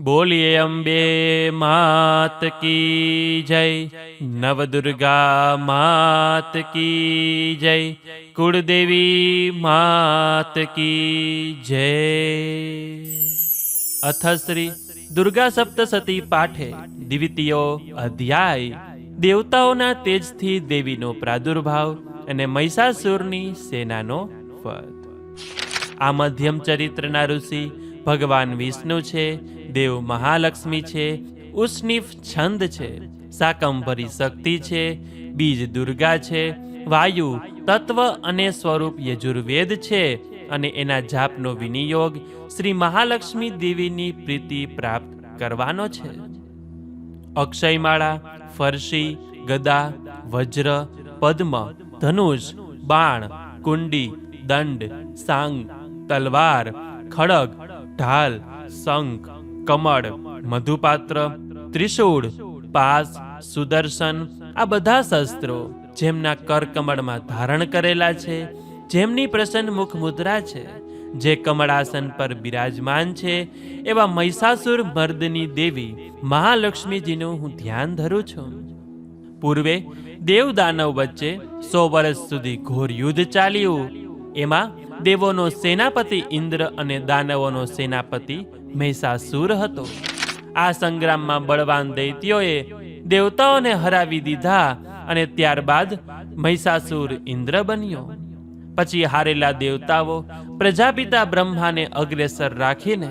બોલીએ અંબે માત કી જય, નવદુર્ગા માત કી જય, કુળદેવી માત કી જય. અથ શ્રી દુર્ગા સપ્તસતી પાઠે દ્વિતીયો અધ્યાય, દેવતાઓના તેજથી દેવીનો પ્રાદુર્ભાવ અને મહિષાસુરની સેનાનો વધ. આ મધ્યમ ચરિત્રના ઋષિ ભગવાન વિષ્ણુ છે, દેવ મહાલક્ષ્મી છે ઉષ્ણિફ છંદ છે, સાકંભરી શક્તિ છે, બીજ દુર્ગા છે, વાયુ, તત્વ અને સ્વરૂપ યજુર્વેદ છે અને એના જાપનો વિનિયોગ શ્રી મહાલક્ષ્મી દેવીની પ્રીતિ પ્રાપ્ત કરવાનો છે. અક્ષયમાળા, ફરશી, ગદા, વજ્ર, પદ્મ, ધનુષ, બાણ, કુંડી, દંડ, સાંગ, તલવાર, ખડગ ઢાલ શંખ કમળ મધુપાત્ર ત્રિશૂળ પાસ સુદર્શન આ બધા શસ્ત્રો જેમના કરકમળમાં ધારણ કરેલા છે, જેમની પ્રસન્ન મુખ મુદ્રા છે, જે કમળાસન પર બિરાજમાન છે, એવા મહિષાસુર મર્દની દેવી મહાલક્ષ્મીજીનું હું ધ્યાન ધરું છું. પૂર્વે દેવ દાનવ વચ્ચે સો વર્ષ સુધી ઘોર યુદ્ધ ચાલ્યું. એમાં દેવોનો સેનાપતિ ઇન્દ્ર અને દાનવોનો સેનાપતિ મહિષાસુર હતો. આ સંગ્રામમાં બળવાન દૈત્યોએ દેવતાઓને હરાવી દીધા અને ત્યારબાદ મહિષાસુર ઇન્દ્ર બન્યો. પછી હારેલા દેવતાઓ પ્રજાપિતા બ્રહ્માને અગ્રેસર રાખીને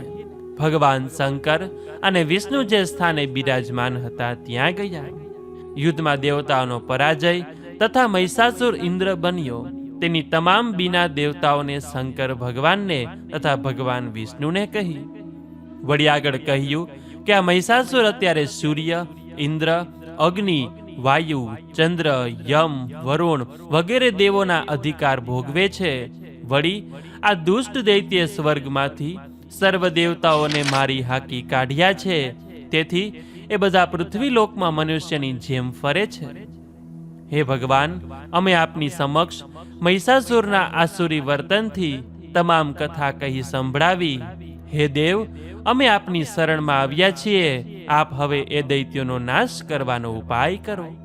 ભગવાન શંકર અને વિષ્ણુ જે સ્થાને બિરાજમાન હતા ત્યાં ગયા. યુદ્ધમાં દેવતાઓનો પરાજય તથા મહિષાસુર ઇન્દ્ર બન્યો. તેની તમામ બીના દેવતાઓને શંકર ભગવાનને તથા ભગવાન વિષ્ણુને કહી. વળી આગળ કહ્યું કે આ મહિષાસુર અત્યારે સૂર્ય, ઇન્દ્ર, અગ્નિ, વાયુ, ચંદ્ર, યમ, વરુણ વગેરે દેવોના અધિકાર ભોગવે છે. વળી આ દુષ્ટ દૈત્ય સ્વર્ગમાંથી સર્વ દેવતાઓને મારી હાકી કાઢ્યા છે. તેથી એ બધા પૃથ્વી લોકમાં મનુષ્યની જેમ ફરે છે. હે ભગવાન, અમે આપની સમક્ષ મહિષાસુરના આસુરી વર્તનથી તમામ કથા કહી સંભળાવી. હે દેવ, અમે આપની શરણમાં આવ્યા છીએ. આપ હવે એ દૈત્યોનો નાશ કરવાનો ઉપાય કરો.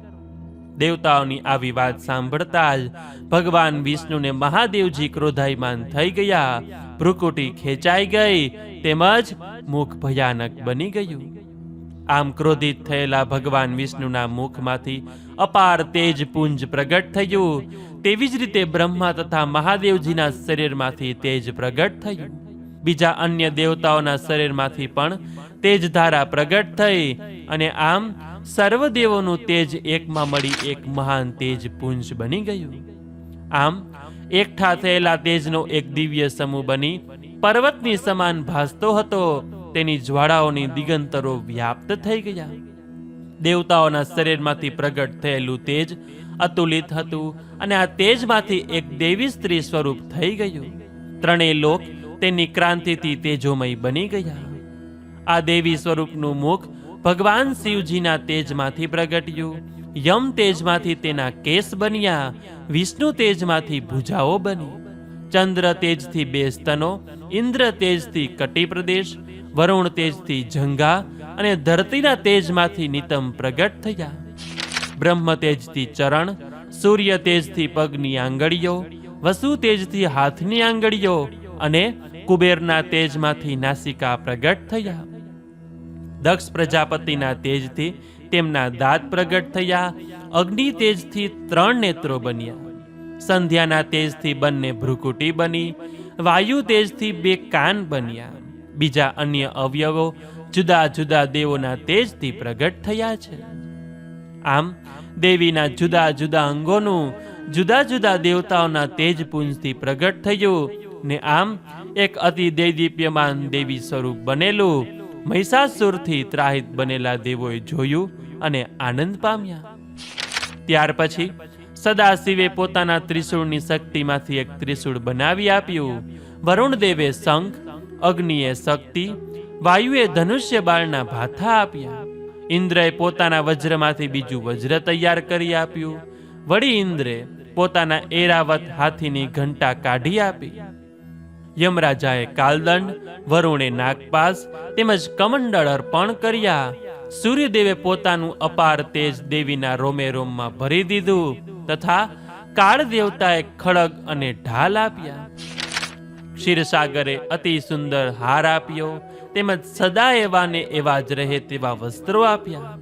દેવતાઓની આવી વાત સાંભળતા જ ભગવાન વિષ્ણુને મહાદેવજી ક્રોધાયમાન થઈ ગયા. ભ્રુકુટી ખેંચાઈ ગઈ, તેમજ મુખ ભયાનક બની ગયું. આમ ક્રોધિત થયેલા ભગવાન વિષ્ણુના મુખમાંથી અપાર તેજ પુંજ પ્રગટ થયું. તેવી જ રીતે બ્રહ્મા તથા મહાદેવજીના શરીરમાંથી તેજ પ્રગટ થયું. બીજા અન્ય દેવતાઓના શરીરમાંથી પણ તેજ ધારા પ્રગટ થઈ અને આમ સર્વ દેવોનું તેજ એકમાં મળી એક મહાન તેજ પુંજ બની ગયું. આમ એકઠા થયેલા તેજનો એક દિવ્ય સમૂહ બની પર્વતની સમાન ભાસતો હતો. તેની જ્વાળાઓની દિગંતરો વ્યાપ્ત થઈ ગયા. દેવતાઓના શરીરમાંથી પ્રગટ થયેલું તેજ અતુલિત હતું અને આ તેજમાંથી એક દેવી સ્ત્રી સ્વરૂપ થઈ ગયું. ત્રણેય લોક તેની ક્રાંતિથી તેજોમય બની ગયા. આ દેવી સ્વરૂપનું મુખ ભગવાન શિવજીના તેજમાંથી પ્રગટ્યું. યમ તેજમાંથી તેના કેસ બન્યા, વિષ્ણુ તેજમાંથી ભુજાઓ બની. ચંદ્ર તેજથી બે સ્તનો, ઇન્દ્ર તેજથી કટી પ્રદેશ, વરુણ તેજથી જંગા અને ધરતીના તેજમાંથી નિતમ પ્રગટ થયા. બ્રહ્મ તેજથી ચરણ, સૂર્ય તેજથી પગની આંગળીઓ, વસુ તેજથી હાથની આંગળીઓ અને કુબેરના તેજમાંથી નાસિકા પ્રગટ થયા. દક્ષ પ્રજાપતિના તેજથી તેમના દાંત પ્રગટ થયા, અગ્નિ તેજથી ત્રણ નેત્રો બન્યા. સંધ્યાના તેજથી બંને ભ્રુકુટી બની, વાયુ તેજથી બે કાન બન્યા. બીજા અન્ય અવયવો જુદા જુદા દેવોના તેજથી પ્રગટ થયા છે. આમ, દેવીના જુદા જુદા અંગોનું જુદા જુદા દેવતાઓના તેજપુંજથી પ્રગટ થયું ને આમ એક અતિ દેદીપ્યમાન દેવી સ્વરૂપ બનેલું મહિષાસુરથી ત્રાહિત બનેલા દેવોએ જોયું અને આનંદ પામ્યા. ત્યાર પછી સદાશિવે પોતાના ત્રિશૂળની શક્તિમાંથી એક ત્રિશૂળ બનાવી આપ્યું. વરુણ દેવે શંખ, અગ્નિએ શક્તિ, વાયુએ ધનુષ્ય બાળના ભાથા આપ્યા. ઇન્દ્રએ પોતાના વજ્રમાંથી બીજું વજ્ર તૈયાર કરી આપ્યું. વળી ઇન્દ્રે પોતાના એરાવત હાથીની ઘંટા કાઢી આપી. યમરાજાએ કાલદંડ, વરુણે નાગપાસ તેમજ કમંડળ અર્પણ કર્યા. સૂર્યદેવે પોતાનું અપાર તેજ દેવીના રોમે રોમમાં ભરી દીધું તથા કાળ દેવતાએ ખડગ અને ઢાલ આપ્યા. ક્ષીરસાગરે અતિ સુંદર હાર આપ્યો, તેમજ સદા એવા એવા જ રહે તેવા વસ્ત્રો આપ્યા.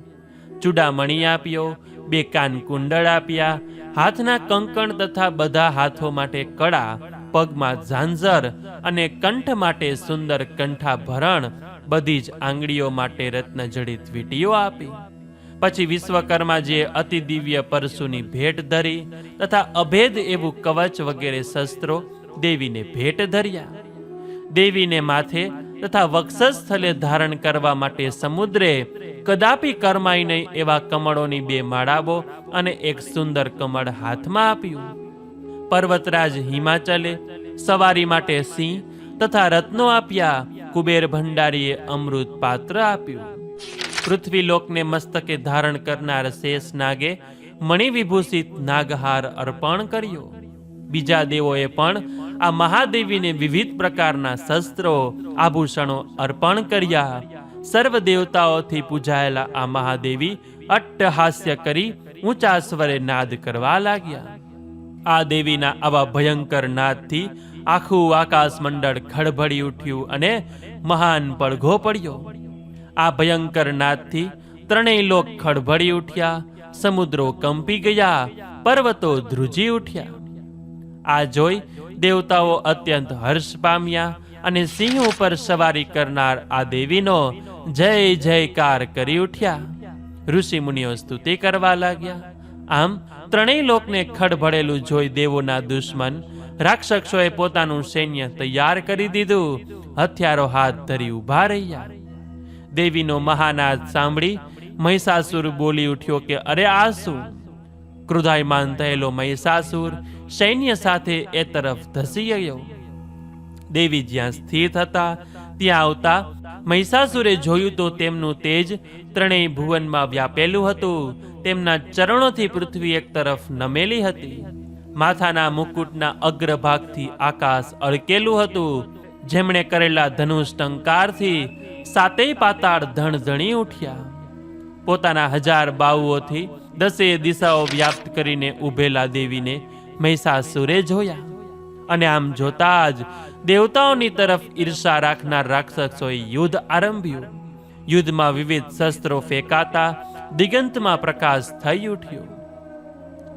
ચૂડામણી આપ્યો, બે કાન કુંડળ આપ્યા, હાથના કંકણ તથા બધા હાથો માટે કડા પગમાં ઝાંઝર અને કંઠ માટે સુંદર કંઠાભરણ બધી જ આંગળીઓ માટે રત્નજડિત વીટીઓ આપી. પછી વિશ્વકર્માજીએ અતિ દિવ્ય પરશુની ભેટ ધરી તથા અભેદ એવું કવચ વગેરે શસ્ત્રો દેવીને ભેટ ધર્યા. દેવીને માથે તથા વક્ષસ્થલે ધારણ કરવા માટે સમુદ્રે કદાપી કરમાઈ નહીં એવા કમળોની બે માળાઓ અને એક સુંદર કમળ હાથમાં આપ્યું. પર્વતરાજ હિમાચલે સવારી માટે સિંહ તથા રત્નો આપ્યા. કુબેર ભંડારીએ અમૃત પાત્ર આપ્યું. પૃથ્વી લોકને મસ્તકે ધારણ કરનાર શેષ નાગે મણિવિભૂષિત નાગહાર અર્પણ કર્યો. બીજા દેવોએ પણ આ મહાદેવીને વિવિધ પ્રકારના શસ્ત્રો, આભૂષણો અર્પણ કર્યા. સર્વ દેવતાઓથી પૂજાયેલા આ મહાદેવી અટ્ટહાસ્ય કરી ઊંચા સ્વરે નાદ કરવા લાગ્યા. આ દેવીના આવા ભયંકર નાદથી આખું આકાશ મંડળ ખડભડી ઉઠ્યું અને મહાન પડઘો પડ્યો. આ ભયંકર નાદથી ત્રણેય લોક ખડભડી ઉઠ્યા, સમુદ્રો કંપી ગયા, પર્વતો ધ્રુજી ઉઠ્યા. આ જોઈ દેવતાઓ અત્યંત હર્ષ પામ્યા અને સિંહ ઉપર સવારી કરનાર આ દેવીનો જય જયકાર કરી ઉઠ્યા. ઋષિ મુનિઓ સ્તુતિ કરવા લાગ્યા. આમ ત્રણેય લોકને ખડભડેલું જોઈ દેવોના દુશ્મન રાક્ષસોએ પોતાનું સૈન્ય તૈયાર કરી દીધું. હથિયારો હાથ ધરી ઊભા રહ્યા. દેવીનો મહાનાદ સાંભળી મહિષાસુર બોલી ઉઠ્યો કે, અરે આ શું ક્રોધાયમાન થયેલો મહિષાસુર સૈન્ય સાથે એ તરફ ધસી ગયો. દેવી જ્યાં સ્થિત હતા, ત્યાં આવતા મહિષાસુરે જોયું તો તેમનું તેજ ત્રણેય ભુવનમાં વ્યાપેલું હતું. તેમના ચરણોથી પૃથ્વી એક તરફ નમેલી હતી. માથાના મુકુટના અગ્રભાગથી આકાશ અળકેલું હતું. જેમણે કરેલા ધનુષ ટંકારથી સાતેય પાતાળ ધણધણી ઉઠ્યા. પોતાના હજાર બાવુઓથી દસે દિશાઓ વ્યાપ્ત કરીને ઉભેલા દેવીને મહિષાસુરે જોયા. અને આમ જોતા જ દેવતાઓની તરફ ઈર્ષા રાખનાર રાક્ષસોએ યુદ્ધ આરંભ્યું. યુદ્ધમાં વિવિધ શસ્ત્રો ફેંકાતા દિગંતમાં પ્રકાશ થઈ ઉઠ્યો.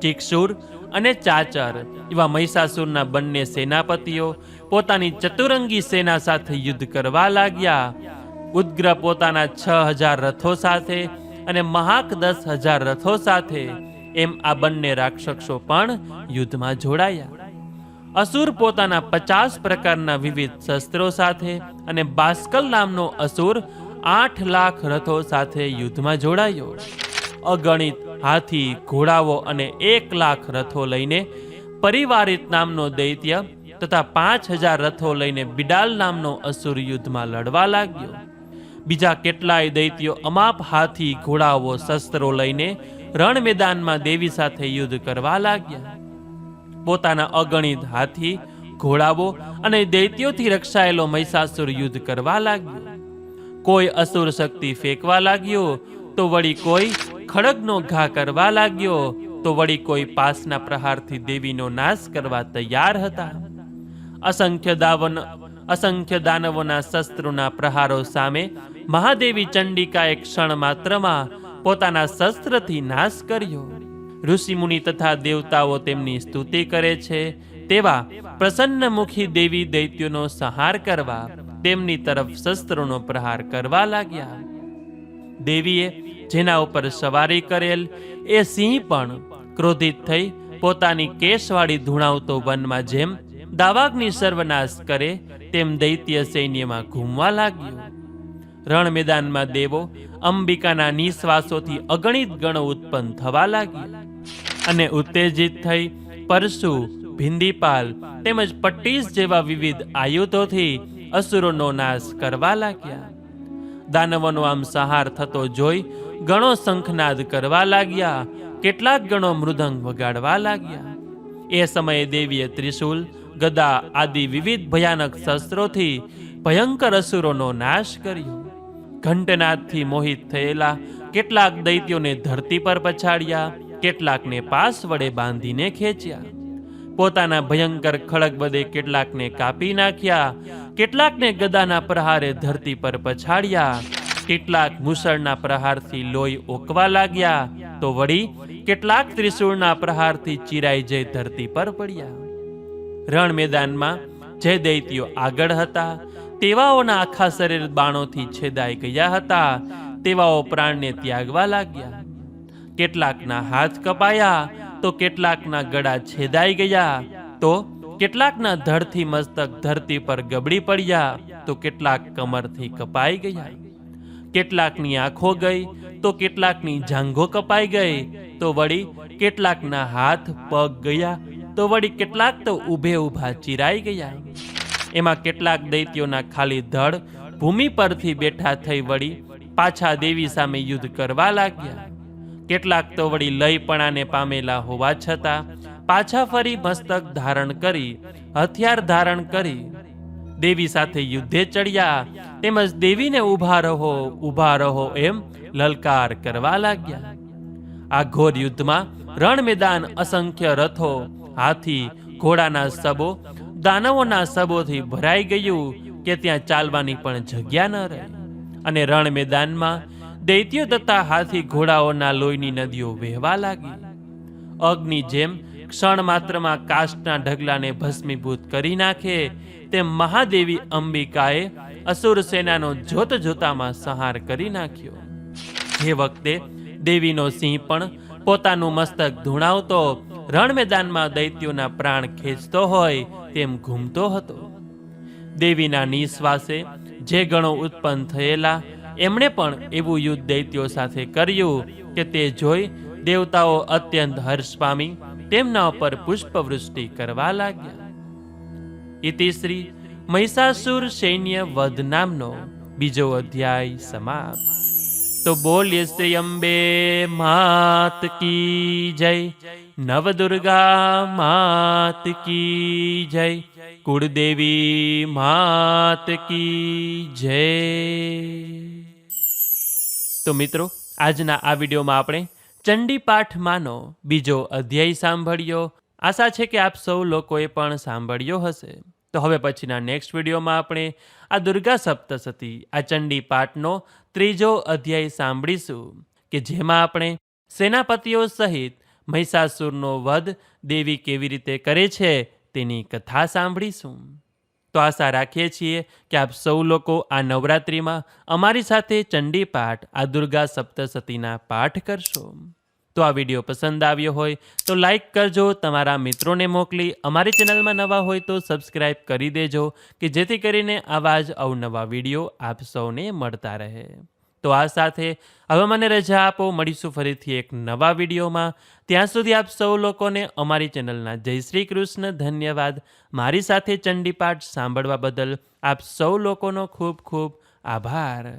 ચિક્ષુર અને ચાચર. એવા મહિષાસુરના બંને સેનાપતિઓ પોતાની ચતુરંગી સેના સાથે યુદ્ધ કરવા લાગ્યા. ઉદ્ગ્ર પોતાના છ હજાર રથો સાથે અને મહાક દસ હજાર રથો સાથે એમ આ બંને રાક્ષસો પણ યુદ્ધમાં જોડાયા. અસુર પોતાના પચાસ પ્રકારના વિવિધ શસ્ત્રો સાથે અને બાસ્કલ નામનો અસુર આઠ લાખ રથો સાથે યુદ્ધમાં જોડાયો. અગણિત હાથી, ઘોડાઓ અને એક લાખ રથો લઈને પરિવારિત નામનો દૈત્ય તથા પાંચ હજાર રથો લઈને બિડાલ નામનો અસુર યુદ્ધમાં લડવા લાગ્યો. બીજા કેટલાય દૈત્યો અમાપ, હાથી, ઘોડાઓ, શસ્ત્રો લઈને રણ મેદાનમાં દેવી સાથે યુદ્ધ કરવા લાગ્યા. પોતાના અગણિત હાથી, ઘોડાઓ અને દૈત્યોથી રક્ષાયેલો મહિષાસુર યુદ્ધ કરવા લાગ્યો. કોઈ અસુર શક્તિ ફેંકવા લાગ્યો તો વળી કોઈ ખડગનો ઘા કરવા લાગ્યો તો વળી કોઈ પાસના પ્રહારથી દેવીનો નાશ કરવા તૈયાર હતા. અસંખ્ય દાવન, અસંખ્ય દાનવોના શસ્ત્રોના પ્રહારો સામે મહાદેવી ચંડિકાએ ક્ષણ માત્રમાં પોતાના શસ્ત્રથી નાશ કર્યો. ઋષિમુનિ તથા દેવતાઓ તેમની સ્તુતિ કરે છે તેવા પ્રસન્નમુખી દેવી દૈત્યોનો સંહાર કરવા તેમની તરફ શસ્ત્રોનો પ્રહાર કરવા લાગ્યા. દેવીએ જેના ઉપર સવારી કરેલ, એ સિંહ પણ ક્રોધિત થઈ પોતાની કેશવાળી ધૂણાવતો વનમાં જેમ દાવાગ્નિ સર્વનાશ કરે, તેમ દૈત્ય સૈન્યમાં ઘૂમવા લાગ્યો. રણ મેદાનમાં દેવો અંબિકાના નિશ્વાસોથી અગણિત ગણો ઉત્પન્ન થવા લાગ્યા અને ઉત્તેજિત થઈ પરશુ ભિંદીપાલ તેમજ પટ્ટીસ જેવા વિવિધ આયુધોથી અસુરોનો નાશ કરવા લાગ્યા. દાનવોનો આમ સહાર થતો જોઈ ગણો શંખનાદ કરવા લાગ્યા, કેટલાક ગણો મૃદંગ વગાડવા લાગ્યા. એ સમયે દેવીએ ત્રિશૂલ, ગદા આદિ વિવિધ ભયાનક શસ્ત્રોથી ભયંકર અસુરોનો નાશ કર્યો. ઘંટનાદથી મોહિત થયેલા કેટલાક દૈત્યોને ધરતી પર પછાડ્યા, કેટલાકને પાસ વડે બાંધીને ખેંચ્યા. પોતાના ભયંકર ખડગ વડે કેટલાકને કાપી નાખ્યા, કેટલાકને ગદાના પ્રહારે ધરતી પર પછાડ્યા કેટલાક મુસળના પ્રહારથી લોહી ઓકવા લાગ્યા, તો વળી કેટલાક ત્રિશૂળના પ્રહારથી ચીરાઈ જઈ ધરતી પર પડ્યા. રણ મેદાનમાં જે દૈત્યો આગળ હતા, તેવાઓના આખા શરીર બાણોથી છેદાઈ ગયા હતા, તેવાઓ પ્રાણને ત્યાગવા લાગ્યા. કેટલાકના હાથ કપાયા, તો કેટલાકના ગળા છેદાઈ ગયા, તો કેટલાકના ધડથી મસ્તક ધરતી પર ગબડી પડ્યા, તો કેટલાક કમરથી કપાઈ ગયા. કેટલાકની આંખો ગઈ, તો કેટલાકની જાંઘો કપાઈ ગઈ, તો વળી કેટલાકના હાથ પગ ગયા, તો વળી કેટલાક તો ઊભે ઊભા ચીરાઈ ગયા. એમાં કેટલાક દૈત્યોના ખાલી ધડ ભૂમિ પરથી બેઠા થઈ વળી પાછા દેવી સામે યુદ્ધ કરવા લાગ્યા. કેટલાક તો વળી લયપણાને પામેલા હોવા છતાં પાછા ફરી મસ્તક ધારણ કરી, હથિયાર ધારણ કરી દેવી સાથે યુદ્ધે ચડ્યા. તેમજ દેવીને ઊભા રહો ઊભા રહો એમ લલકાર કરવા લાગ્યા. આ ઘોર યુદ્ધમાં રણ મેદાન અસંખ્ય રથો, હાથી, ઘોડાના સબો, દાનવોના સબોથી ભરાઈ ગયું કે ત્યાં ચાલવાની પણ જગ્યા ન રહી. અને રણ મેદાનમાં દૈત્યો તથા હાથી ઘોડાઓના લોહીની નદીઓ વહેવા લાગી. અગ્નિ જેમ ક્ષણ માત્રમાં કાષ્ટના ઢગલાને ભસ્મીભૂત કરી નાખે તેમ મહાદેવી અંબિકાએ અસુર સેનાનો જોત જોતામાં સંહાર કરી નાખ્યો. જે વખતે દેવીનો સિંહ પણ પોતાનું મસ્તક ધૂણાવતો રણ મેદાનમાં દૈત્યોના પ્રાણ ખેંચતો હોય તેમ ઘૂમતો હતો. દેવીના નિશ્વાસે જે ગણો ઉત્પન્ન થયેલા, એમણે પણ એવું યુદ્ધ દૈત્યો સાથે કર્યું કે તે જોઈ દેવતાઓ અત્યંત હર્ષ પામી તેમના ઉપર પુષ્પવૃષ્ટિ કરવા લાગ્યા. ઇતિશ્રી મહિષાસુર સૈન્ય વધ નામનો બીજો અધ્યાય સમાપ્ત. તો બોલીએ શ્રી અંબે, માત કી જય. નવદુર્ગા, માત કી જય. કુળદેવી, માત કી જય. તો મિત્રો, આજના આ વિડીયોમાં આપણે ચંડી પાઠમાંનો બીજો અધ્યાય સાંભળ્યો. આશા છે કે આપ સૌ લોકોએ પણ સાંભળ્યો હશે. તો હવે પછીના નેક્સ્ટ વિડીયોમાં આપણે આ દુર્ગા સપ્તસતી આ ચંડી પાઠનો ત્રીજો અધ્યાય સાંભળીશું, કે જેમાં આપણે સેનાપતિઓ સહિત મહિષાસુરનો વધ દેવી કેવી રીતે કરે છે તેની કથા સાંભળીશું. તો આશા રાખીએ છીએ કે આપ સૌ લોકો આ નવરાત્રિમાં અમારી સાથે ચંડી પાઠ, આ દુર્ગા સપ્તસતીના પાઠ કરશો. તો આ વીડિયો પસંદ આવ્યો હોય તો લાઈક કરજો, તમારા મિત્રોને મોકલી, અમારી ચેનલમાં નવા હોય તો સબસ્ક્રાઈબ કરી દેજો કે જેથી કરીને આવા જ અવનવા વીડિયો આપ સૌને મળતા રહે. તો આ સાથે હવે મને રજા આપો. મળીશું ફરીથી એક નવા વિડીયોમાં. ત્યાં સુધી આપ સૌ લોકોને અમારી ચેનલના જય શ્રી કૃષ્ણ ધન્યવાદ. મારી સાથે ચંડીપાઠ સાંભળવા બદલ આપ સૌ લોકોનો ખૂબ ખૂબ આભાર.